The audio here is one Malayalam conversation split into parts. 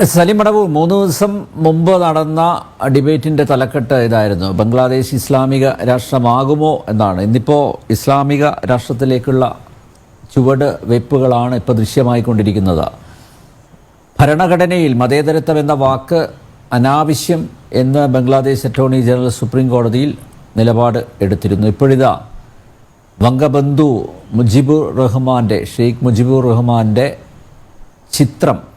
സലിം മടവൂർ മൂന്ന് ദിവസം മുമ്പ് നടന്ന ഡിബേറ്റിന്റെ തലക്കെട്ട് ഇതായിരുന്നു. ബംഗ്ലാദേശ് ഇസ്ലാമിക രാഷ്ട്രമാകുമോ എന്നാണ്. ഇന്നിപ്പോൾ ഇസ്ലാമിക രാഷ്ട്രത്തിലേക്കുള്ള ചുവട് വെപ്പുകളാണ് ഇപ്പോൾ ദൃശ്യമായിക്കൊണ്ടിരിക്കുന്നത്. ഭരണഘടനയിൽ മതേതരത്വം എന്ന വാക്ക് അനാവശ്യം എന്ന് ബംഗ്ലാദേശ് അറ്റോർണി ജനറൽ സുപ്രീം കോടതിയിൽ നിലപാട് എടുത്തിരുന്നു. ഇപ്പോഴിതാ വംഗബന്ധു മുജിബുർ റഹ്മാന്റെ ഷെയ്ഖ് മുജിബുർ റഹ്മാന്റെ ചിത്രം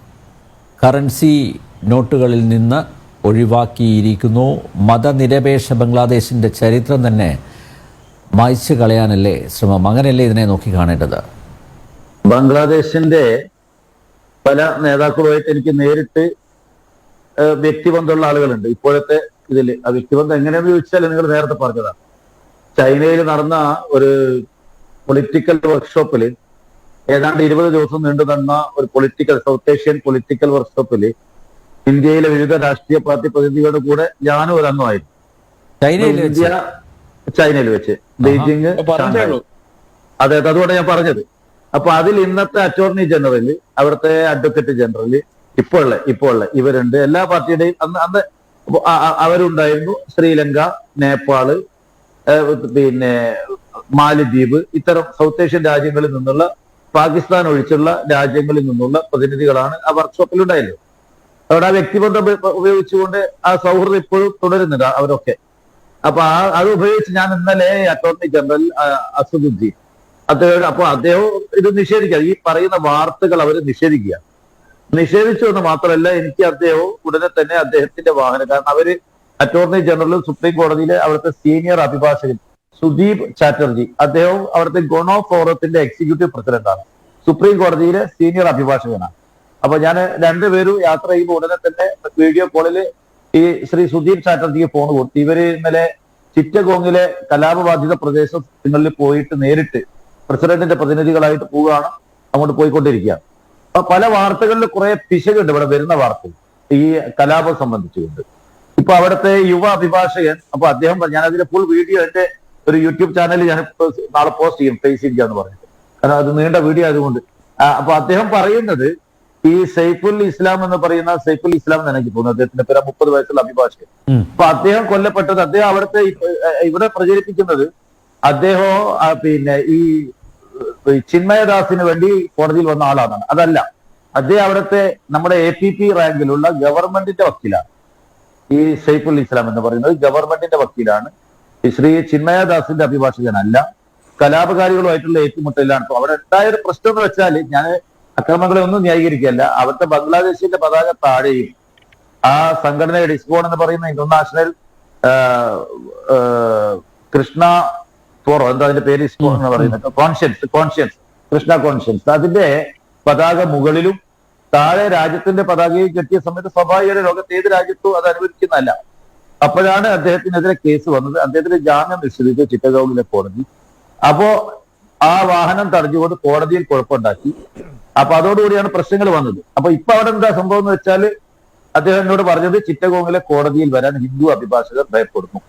കറൻസി നോട്ടുകളിൽ നിന്ന് ഒഴിവാക്കിയിരിക്കുന്നു. മതനിരപേക്ഷ ബംഗ്ലാദേശിന്റെ ചരിത്രം തന്നെ മായ്ച്ചു കളയാനല്ലേ ശ്രമം? അങ്ങനെയല്ലേ ഇതിനെ നോക്കി കാണേണ്ടത്? ബംഗ്ലാദേശിന്റെ പല നേതാക്കളുമായിട്ട് എനിക്ക് നേരിട്ട് വ്യക്തിബന്ധമുള്ള ആളുകളുണ്ട്. ഇപ്പോഴത്തെ ഇതിൽ ആ വ്യക്തിബന്ധം എങ്ങനെയെന്ന് ചോദിച്ചാൽ നിങ്ങൾ നേരത്തെ പറഞ്ഞതാണ്. ചൈനയിൽ നടന്ന ഒരു പൊളിറ്റിക്കൽ വർക്ക്ഷോപ്പിൽ ഏതാണ്ട് ഇരുപത് ദിവസം നീണ്ടു നടന്ന ഒരു പൊളിറ്റിക്കൽ സൗത്ത് ഏഷ്യൻ പൊളിറ്റിക്കൽ വർക്ക്ഷോപ്പിൽ ഇന്ത്യയിലെ വിവിധ രാഷ്ട്രീയ പാർട്ടി പ്രതിനിധികളുടെ കൂടെ ഞാനും ഒരു അംഗമായിരുന്നു ഇന്ത്യ ചൈനയിൽ വെച്ച്. ബെയ്ജിങ്. അതെ അതെ അതുകൊണ്ട് ഞാൻ പറഞ്ഞത്. അപ്പൊ അതിൽ ഇന്നത്തെ അറ്റോർണി ജനറൽ അവിടുത്തെ അഡ്വക്കേറ്റ് ജനറൽ ഇപ്പോൾ ഉള്ള ഇപ്പോൾ ഉള്ള ഇവരുണ്ട്. എല്ലാ പാർട്ടിയുടെയും അന്ന് അന്ന് അവരുണ്ടായിരുന്നു. ശ്രീലങ്ക നേപ്പാൾ പിന്നെ മാലിദ്വീപ് ഇത്തരം സൗത്ത് ഏഷ്യൻ രാജ്യങ്ങളിൽ നിന്നുള്ള പാകിസ്ഥാൻ ഒഴിച്ചുള്ള രാജ്യങ്ങളിൽ നിന്നുള്ള പ്രതിനിധികളാണ് ആ വർക്ക്ഷോപ്പിൽ ഉണ്ടായല്ലോ അവിടെ ആ വ്യക്തിബന്ധം ഉപയോഗിച്ചുകൊണ്ട് ആ സൗഹൃദം ഇപ്പോഴും തുടരുന്നുണ്ട് അവരൊക്കെ. അപ്പൊ ആ അത് ഉപയോഗിച്ച് ഞാൻ ഇന്നലെ അറ്റോർണി ജനറൽ അസുദുദ്ദി അദ്ദേഹം അപ്പൊ അദ്ദേഹം ഇത് നിഷേധിക്കുക ഈ പറയുന്ന വാർത്തകൾ അവർ നിഷേധിക്കുക. നിഷേധിച്ചു എന്ന് മാത്രമല്ല എനിക്ക് അദ്ദേഹവും ഉടനെ തന്നെ അദ്ദേഹത്തിന്റെ വാഹനം കാരണം അവർ അറ്റോർണി ജനറൽ സുപ്രീം കോടതിയിലെ അവിടുത്തെ സീനിയർ അഭിഭാഷകൻ സുദീപ് ചാറ്റർജി. അദ്ദേഹവും അവിടുത്തെ ഗുണോ ഫോറത്തിന്റെ എക്സിക്യൂട്ടീവ് പ്രസിഡന്റാണ് സുപ്രീം കോടതിയിലെ സീനിയർ അഭിഭാഷകനാണ്. അപ്പൊ ഞാൻ രണ്ടുപേരും യാത്ര ചെയ്യുമ്പോൾ ഉടനെ തന്നെ വീഡിയോ കോളിൽ ഈ ശ്രീ സുദീപ് ചാറ്റർജിക്ക് ഫോൺ കൊടുത്തു. ഇവർ ഇന്നലെ ചിറ്റഗോങ്ങിലെ കലാപബാധിത പ്രദേശങ്ങളിൽ പോയിട്ട് നേരിട്ട് പ്രസിഡന്റിന്റെ പ്രതിനിധികളായിട്ട് പോവുകയാണ്. അങ്ങോട്ട് പോയിക്കൊണ്ടിരിക്കുകയാണ്. അപ്പൊ പല വാർത്തകളിൽ കുറെ പിശകുണ്ട്. ഇവിടെ വരുന്ന വാർത്തകൾ. ഈ കലാപം സംബന്ധിച്ചുകൊണ്ട്. ഇപ്പൊ അവിടുത്തെ യുവ അഭിഭാഷകൻ അപ്പൊ അദ്ദേഹം ഞാൻ അതിന്റെ ഫുൾ വീഡിയോ എന്റെ ഒരു യൂട്യൂബ് ചാനലിൽ ഞാൻ നാളെ പോസ്റ്റ് ചെയ്യും ഫേസ് എന്ന് പറഞ്ഞിട്ട്. കാരണം അത് നീണ്ട വീഡിയോ ആയതുകൊണ്ട്. അപ്പൊ അദ്ദേഹം പറയുന്നത് ഈ സൈഫുൽ ഇസ്ലാം എന്ന് പറയുന്ന സൈഫുൽ ഇസ്ലാം എന്ന് എനിക്ക് തോന്നുന്നു അദ്ദേഹത്തിന്റെ പേര് മുപ്പത് വയസ്സുള്ള അഭിഭാഷകൻ. അപ്പൊ അദ്ദേഹം കൊല്ലപ്പെട്ടത് അദ്ദേഹം അവിടുത്തെ ഇവിടെ പ്രചരിപ്പിക്കുന്നത് അദ്ദേഹം പിന്നെ ഈ ചിന്മയദാസിന് വേണ്ടി കോടതിയിൽ വന്ന ആളാണ്. അതല്ല. അദ്ദേഹം അവിടുത്തെ നമ്മുടെ എ പി പി റാങ്കിലുള്ള ഗവൺമെന്റിന്റെ വക്കീലാണ്. ഈ സൈഫുൽ ഇസ്ലാം എന്ന് പറയുന്നത് ഗവൺമെന്റിന്റെ വക്കീലാണ്. ശ്രീ ചിന്മയദാസിന്റെ അഭിഭാഷകനല്ല. കലാപകാരികളുമായിട്ടുള്ള ഏറ്റുമുട്ടലാണ് അപ്പൊ അവിടെ ഉണ്ടായ ഒരു പ്രശ്നം എന്ന് വെച്ചാൽ ഞാൻ അക്രമങ്ങളെ ഒന്നും ന്യായീകരിക്കുകയല്ല. അവിടുത്തെ ബംഗ്ലാദേശിന്റെ പതാക താഴെയും ആ സംഘടനയുടെ ഇസ്കോൺ എന്ന് പറയുന്ന ഇന്റർനാഷണൽ കൃഷ്ണ ഫോറോ എന്താ അതിന്റെ പേര് ഇസ്കോൺ എന്ന് പറയുന്നത്? Consciousness consciousness Krishna consciousness. അതിന്റെ പതാക മുകളിലും താഴെ രാജ്യത്തിന്റെ പതാകയും കെട്ടിയ സമയത്ത് സ്വാഭാവിക ലോകത്ത് ഏത് രാജ്യത്തും അത് അനുവദിക്കുന്നതല്ല. അപ്പോഴാണ് അദ്ദേഹത്തിനെതിരെ കേസ് വന്നത്. അദ്ദേഹത്തിന് ജാമ്യം നിഷേധിച്ചു ചിറ്റഗൌണിലെ കോടതി. അപ്പോ ആ വാഹനം തടഞ്ഞുകൊണ്ട് കോടതിയിൽ കുഴപ്പമുണ്ടാക്കി. അപ്പൊ അതോടുകൂടിയാണ് പ്രശ്നങ്ങൾ വന്നത്. അപ്പൊ ഇപ്പൊ അവിടെ എന്താ സംഭവം എന്ന് വെച്ചാൽ അദ്ദേഹം എന്നോട് പറഞ്ഞത് ചിറ്റഗോങ്ങിലെ കോടതിയിൽ വരാൻ ഹിന്ദു അഭിഭാഷകർ ഭയപ്പെടുന്നു.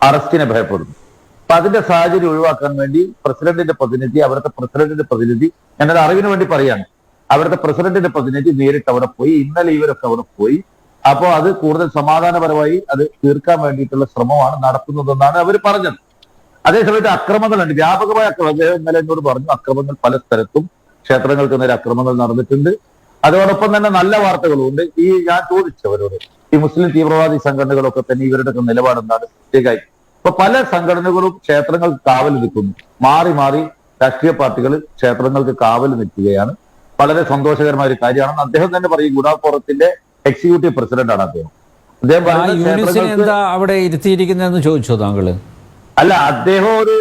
അറസ്റ്റിനെ ഭയപ്പെടുന്നു. അപ്പൊ അതിന്റെ സാഹചര്യം ഒഴിവാക്കാൻ വേണ്ടി പ്രസിഡന്റിന്റെ പ്രതിനിധി അവിടുത്തെ പ്രസിഡന്റിന്റെ പ്രതിനിധി ഞാനത് അറിവിന് വേണ്ടി പറയാണ്. അവിടുത്തെ പ്രസിഡന്റിന്റെ പ്രതിനിധി നേരിട്ട് അവിടെ പോയി ഇന്നലെ ഇവരൊക്കെ അവിടെ പോയി. അപ്പോൾ അത് കൂടുതൽ സമാധാനപരമായി അത് തീർക്കാൻ വേണ്ടിയിട്ടുള്ള ശ്രമമാണ് നടത്തുന്നതെന്നാണ് അവർ പറഞ്ഞത്. അതേസമയത്ത് അക്രമങ്ങളുണ്ട്. വ്യാപകമായ അക്രമം ഇന്നലെ എന്നോട് പറഞ്ഞു അക്രമങ്ങൾ പല സ്ഥലത്തും ക്ഷേത്രങ്ങൾക്ക് നേരെ അക്രമങ്ങൾ നടന്നിട്ടുണ്ട്. അതോടൊപ്പം തന്നെ നല്ല വാർത്തകളുണ്ട് ഈ ഞാൻ ചോദിച്ചവരോട് ഈ മുസ്ലിം തീവ്രവാദി സംഘടനകളൊക്കെ തന്നെ ഇവരുടെ നിലപാട് എന്താണ് പ്രത്യേകമായി ഇപ്പൊ പല സംഘടനകളും ക്ഷേത്രങ്ങൾക്ക് കാവൽ നിൽക്കുന്നു മാറി മാറി രാഷ്ട്രീയ പാർട്ടികൾ ക്ഷേത്രങ്ങൾക്ക് കാവൽ നിൽക്കുകയാണ്. വളരെ സന്തോഷകരമായ ഒരു കാര്യമാണെന്ന് അദ്ദേഹം തന്നെ പറയും ഗുണാപുറത്തിന്റെ എക്സിക്യൂട്ടീവ് പ്രസിഡന്റാണ് അദ്ദേഹം. അദ്ദേഹം ക്ഷേത്രങ്ങൾക്ക് എന്താ അവിടെ ഇരുത്തിയിരിക്കുന്നതെന്ന് ചോദിച്ചോ താങ്കൾ? അല്ല അദ്ദേഹം ഒരു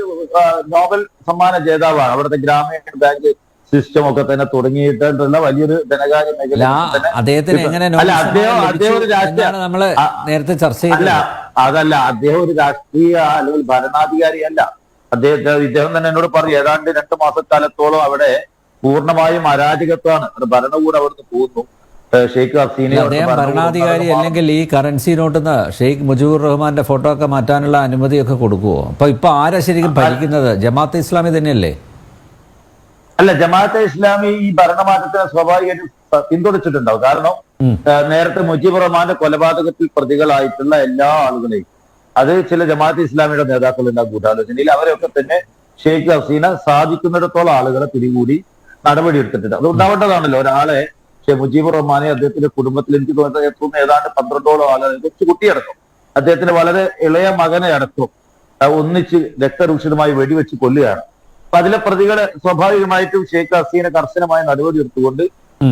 നോബൽ സമ്മാന ജേതാവാണ്. അവിടുത്തെ ഗ്രാമീണ ബാങ്ക് സിസ്റ്റം ഒക്കെ തന്നെ തുടങ്ങിയിട്ടുള്ള വലിയൊരു ധനകാര്യ അല്ല മേഖല അദ്ദേഹത്തിന് എങ്ങനെ അല്ല, അദ്ദേഹം- അദ്ദേഹം ഒരു രാഷ്ട്രീയ- നമ്മൾ നേരത്തെ ചർച്ച അല്ല അതല്ല അദ്ദേഹം ഒരു രാഷ്ട്രീയ അല്ലെങ്കിൽ ഭരണാധികാരിയല്ല അദ്ദേഹത്തെ ഇദ്ദേഹം തന്നെ എന്നോട് പറഞ്ഞു ഏതാണ്ട് രണ്ട് മാസക്കാലത്തോളം അവിടെ പൂർണമായും അരാജകത്വമാണ്. ഭരണകൂടം അവിടുന്ന് പോകുന്നു. ഷെയ്ഖ് ഹസീന അദ്ദേഹം ഭരണാധികാരി അല്ലെങ്കിൽ ഈ കറൻസി നോട്ടിന്ന് ഷെയ്ഖ് മുജീബുർ റഹ്മാന്റെ ഫോട്ടോ ഒക്കെ മാറ്റാനുള്ള അനുമതിയൊക്കെ കൊടുക്കുവോ? അപ്പൊ ഇപ്പൊ ആരാ ശരിക്കും ഭരിക്കുന്നത്? ജമാഅത്ത് ഇസ്ലാമി തന്നെയല്ലേ? അല്ല ജമാഅത്തെ ഇസ്ലാമി ഈ ഭരണമാറ്റത്തിന് സ്വാഭാവികമായിട്ടും പിന്തുണച്ചിട്ടുണ്ടാവും. കാരണം നേരത്തെ മുജീബ് റഹ്മാന്റെ കൊലപാതകത്തിൽ പ്രതികളായിട്ടുള്ള എല്ലാ ആളുകളെയും അത് ചില ജമാഅത്ത് ഇസ്ലാമിയുടെ നേതാക്കളുണ്ട് ആ ഗൂഢാലോചനയിൽ അവരെയൊക്കെ തന്നെ ഷെയ്ഖ് ഹസീന സാധിക്കുന്നിടത്തോളം ആളുകളെ പിടികൂടി നടപടിയെടുത്തിട്ടുണ്ട്. അത് ഉണ്ടാവേണ്ടതാണല്ലോ. ഒരാളെ ഷെയ്ഖ് മുജീബ് റഹ്മാനെ അദ്ദേഹത്തിന്റെ കുടുംബത്തിൽ എനിക്ക് തോന്നുന്നത് ഏതാണ്ട് പന്ത്രണ്ടോളം ആളുകൾ കൊച്ചു കുട്ടിയടക്കം. അദ്ദേഹത്തിന്റെ വളരെ ഇളയ മകനെ അടക്കം ഒന്നിച്ച് രക്തരൂഷിതമായി വെടിവെച്ച് കൊല്ലുകയാണ്. അപ്പൊ അതിലെ പ്രതികളെ സ്വാഭാവികമായിട്ടും ഷെയ്ഖ് ഹസീനെ കർശനമായ നടപടി എടുത്തുകൊണ്ട്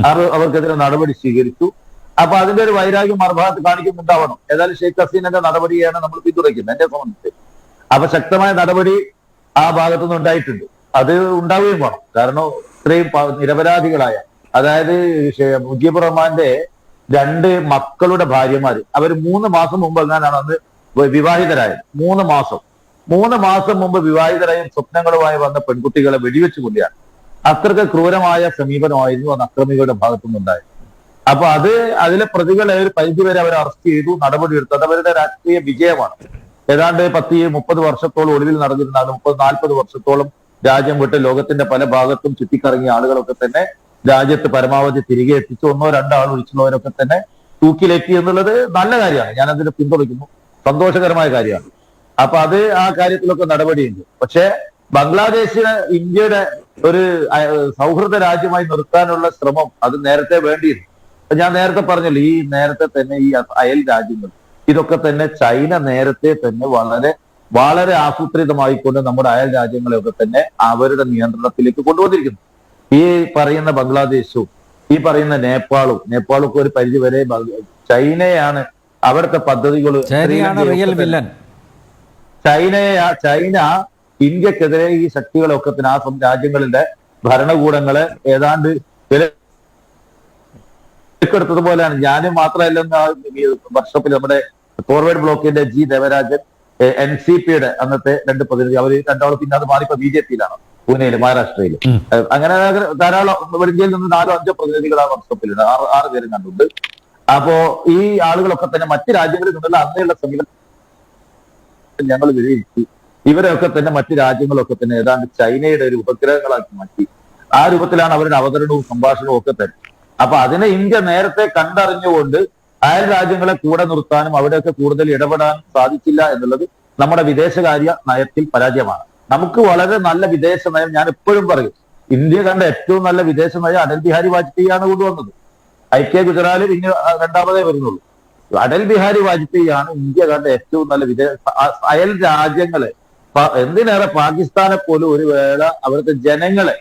അവർ അവർക്കെതിരെ നടപടി സ്വീകരിച്ചു. അപ്പൊ അതിന്റെ ഒരു വൈരാഗ്യം മറുഭാഗത്ത് കാണിക്കുന്നുണ്ടാവണം. ഏതായാലും ഷെയ്ഖ് ഹസീനന്റെ നടപടിയാണ് നമ്മൾ പിന്തുണയ്ക്കുന്നത് എന്നെ സംബന്ധിച്ച്. അപ്പൊ ശക്തമായ നടപടി ആ ഭാഗത്തുനിന്ന് ഉണ്ടായിട്ടുണ്ട്. അത് ഉണ്ടാവുകയും വേണം. കാരണം ഇത്രയും നിരപരാധികളായ അതായത് മുജീബ് റഹ്മാന്റെ രണ്ട് മക്കളുടെ ഭാര്യമാര്. അവർ മൂന്ന് മാസം മുമ്പ് എങ്ങാനാണ് അന്ന് വിവാഹിതരായത്. മൂന്ന് മാസം. മൂന്ന് മാസം മുമ്പ് വിവാഹിതരായും സ്വപ്നങ്ങളുമായി വന്ന പെൺകുട്ടികളെ വെടിവെച്ച് കൊല്ലുകയാണ്. അത്രയ്ക്ക് ക്രൂരമായ സമീപനമായിരുന്നു അന്ന് അക്രമികളുടെ ഭാഗത്തുനിന്നുണ്ടായത് അപ്പൊ അത് അതിലെ പ്രതികളെ ഒരു പരിധിവരെ അവർ അറസ്റ്റ് ചെയ്തു നടപടിയെടുത്തു അത് അവരുടെ രാഷ്ട്രീയ വിജയമാണ്. ഏതാണ്ട് പത്ത് മുപ്പത് വർഷത്തോളം ഒളിവിൽ നടന്നിരുന്ന മുപ്പത് നാൽപ്പത് വർഷത്തോളം രാജ്യം വിട്ട് ലോകത്തിന്റെ പല ഭാഗത്തും ചുറ്റിക്കറങ്ങിയ ആളുകളൊക്കെ തന്നെ രാജ്യത്ത് പരമാവധി തിരികെ എത്തിച്ചു. ഒന്നോ രണ്ടോ ആൾ ഒഴിച്ചുള്ളവരൊക്കെ തന്നെ തൂക്കിലെത്തി എന്നുള്ളത് നല്ല കാര്യമാണ്. ഞാൻ അതിനെ പിന്തുണയ്ക്കുന്നു. സന്തോഷകരമായ കാര്യമാണ്. അപ്പൊ അത് ആ കാര്യത്തിലൊക്കെ നടപടിയുണ്ട്. പക്ഷേ ബംഗ്ലാദേശിന് ഇന്ത്യയുടെ ഒരു സൗഹൃദ രാജ്യമായി നിർത്താനുള്ള ശ്രമം അത് നേരത്തെ വേണ്ടിയിരുന്നു. ഞാൻ നേരത്തെ പറഞ്ഞല്ലോ ഈ നേരത്തെ തന്നെ ഈ അയൽ രാജ്യങ്ങൾ ഇതൊക്കെ തന്നെ ചൈന നേരത്തെ തന്നെ വളരെ വളരെ ആസൂത്രിതമായിക്കൊണ്ട് നമ്മുടെ അയൽ രാജ്യങ്ങളെയൊക്കെ തന്നെ അവരുടെ നിയന്ത്രണത്തിലേക്ക് കൊണ്ടുവന്നിരിക്കുന്നു. ഈ പറയുന്ന ബംഗ്ലാദേശും ഈ പറയുന്ന നേപ്പാളും നേപ്പാളൊക്കെ ഒരു പരിധി വരെ ചൈനയാണ് അവിടുത്തെ പദ്ധതികൾ ചൈനയെ ചൈന ഇന്ത്യക്കെതിരെ ഈ ശക്തികളൊക്കെ ആ രാജ്യങ്ങളിലെ രാജ്യങ്ങളുടെ ഭരണകൂടങ്ങളെ ഏതാണ്ട് വിലക്കെടുത്തതുപോലെയാണ് ഞാൻ മാത്രമല്ലെന്ന് വർഷോപ്പിൽ നമ്മുടെ ഫോർവേഡ് ബ്ലോക്കിന്റെ ജി ദേവരാജൻ എൻ സി പിയുടെ അന്നത്തെ രണ്ട് പ്രതിനിധി അവർ രണ്ടാളും പിന്നെ അത് മാറിപ്പോ ബി ജെ പിയിലാണ്. പൂനെയിൽ മഹാരാഷ്ട്രയിൽ അങ്ങനെ ധാരാളം ഇന്ത്യയിൽ നിന്ന് നാലോ അഞ്ചോ പ്രതിനിധികൾ ആ വർഷോപ്പിലുണ്ട് ആറ് ആറ് പേരും കണ്ടുണ്ട് അപ്പോ ഈ ആളുകളൊക്കെ തന്നെ മറ്റു രാജ്യങ്ങളിൽ നിന്നുള്ള അന്നേയുള്ള സമീപനം ഞങ്ങൾ വിലയിരുത്തി. ഇവരൊക്കെ തന്നെ മറ്റു രാജ്യങ്ങളൊക്കെ തന്നെ ഏതാണ്ട് ചൈനയുടെ ഒരു ഉപഗ്രഹങ്ങളാക്കി മാറ്റി. ആ രൂപത്തിലാണ് അവരുടെ അവതരണവും സംഭാഷണവും ഒക്കെ തന്നെ. അപ്പൊ അതിനെ ഇന്ത്യ നേരത്തെ കണ്ടറിഞ്ഞുകൊണ്ട് അയൽ രാജ്യങ്ങളെ കൂടെ നിർത്താനും അവിടെയൊക്കെ കൂടുതൽ ഇടപെടാനും സാധിച്ചില്ല എന്നുള്ളത് നമ്മുടെ വിദേശകാര്യ നയത്തിൽ പരാജയമാണ്. നമുക്ക് വളരെ നല്ല വിദേശ നയം ഞാൻ എപ്പോഴും പറയും. ഇന്ത്യ കണ്ട ഏറ്റവും നല്ല വിദേശ നയം അടൽ ബിഹാരി വാജ്പേയിയാണ് കൊണ്ടുവന്നത്. ഐ കെ ഗുജറാലിൽ ഇനി രണ്ടാമതേ വരുന്നുള്ളൂ. അടൽ ബിഹാരി വാജ്പേയിയാണ് ഇന്ത്യ കണ്ട ഏറ്റവും നല്ല വിദേശ അയൽ രാജ്യങ്ങളെ. എന്തിനേറെ പാകിസ്ഥാനെ പോലും ഒരു വേള അവിടുത്തെ ജനങ്ങളെ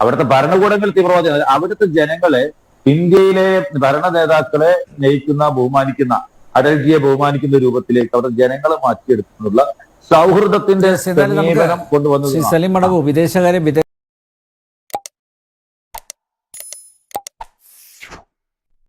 അവിടുത്തെ ഭരണകൂടങ്ങൾ തീവ്രവാദി അവിടുത്തെ ജനങ്ങളെ ഇന്ത്യയിലെ ഭരണ നേതാക്കളെ നയിക്കുന്ന ബഹുമാനിക്കുന്ന അടൽജിയെ ബഹുമാനിക്കുന്ന രൂപത്തിലേക്ക് അവിടെ ജനങ്ങളെ മാറ്റിയെടുക്കുന്നുള്ള സൗഹൃദത്തിന്റെ സമീപനം കൊണ്ടുവന്നത് സലീം മടവു വിദേശകാര്യ